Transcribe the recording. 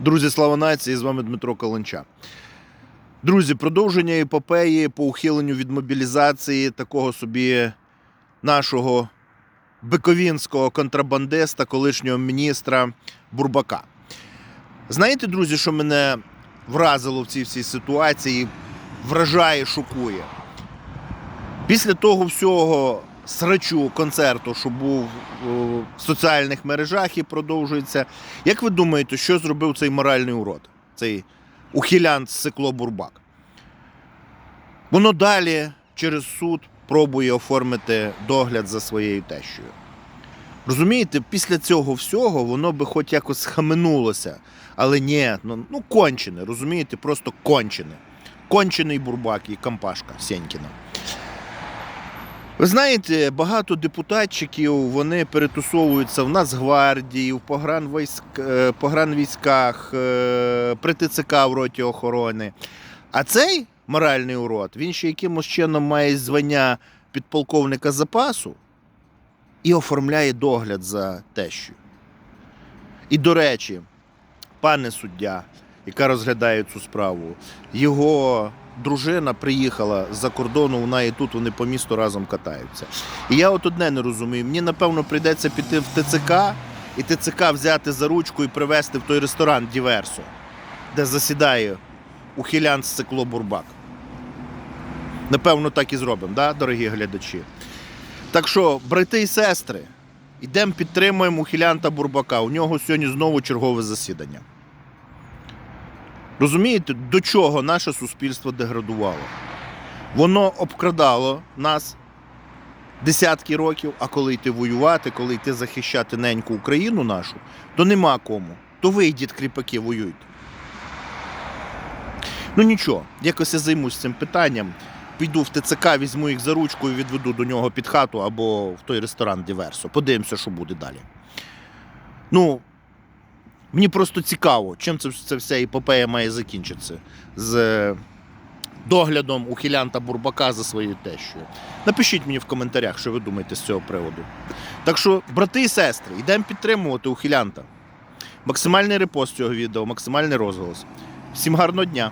Друзі, слава нації! З вами Дмитро Каланча. Друзі, продовження епопеї по ухиленню від мобілізації такого собі нашого биковінського контрабандиста, колишнього міністра Бурбака. Знаєте, друзі, що мене вразило в цій всій ситуації, вражає, шокує. Після того всього срачу концерту, що був в соціальних мережах і продовжується. Як ви думаєте, що зробив цей моральний урод, цей ухилянт з цикло Бурбак? Воно далі через суд пробує оформити догляд за своєю тещою. Розумієте, після цього всього воно би хоч якось схаменулося. Але ні, ну, ну кончене, розумієте, просто кончене. Кончений бурбак і кампашка Сенькіна. Ви знаєте, багато депутатчиків вони перетусовуються в Нацгвардії, в е, погранвійськах, е, при ТЦК в роті охорони. А цей моральний урод, він ще якимось чином має звання підполковника запасу і оформляє догляд за тещою. І, до речі, пане суддя, яка розглядає цю справу, його дружина приїхала з-за кордону, вона і тут, вони по місту разом катаються. І я от одне не розумію. Мені, напевно, прийдеться піти в ТЦК і ТЦК взяти за ручку і привезти в той ресторан Діверсо, де засідає ухилян з цикло Бурбак. Напевно, так і зробимо, да, дорогі глядачі? Так що, брати і сестри, йдемо підтримуємо ухилянта Бурбака. У нього сьогодні знову чергове засідання. Розумієте, до чого наше суспільство деградувало? Воно обкрадало нас десятки років, а коли йти воювати, коли йти захищати неньку Україну нашу, то нема кому. То вийдіть, кріпаки, воюйте. Ну нічого, якось я займусь цим питанням. Піду в ТЦК, візьму їх за ручку і відведу до нього під хату або в той ресторан Діверсо. Подивимося, що буде далі. Ну, Мені просто цікаво, чим це, це вся епопея має закінчитися з е, доглядом ухилянта Бурбака за своєю тещою. Напишіть мені в коментарях, що ви думаєте з цього приводу. Так що, брати і сестри, йдемо підтримувати ухилянта. Максимальний репост цього відео, максимальний розголос. Всім гарного дня!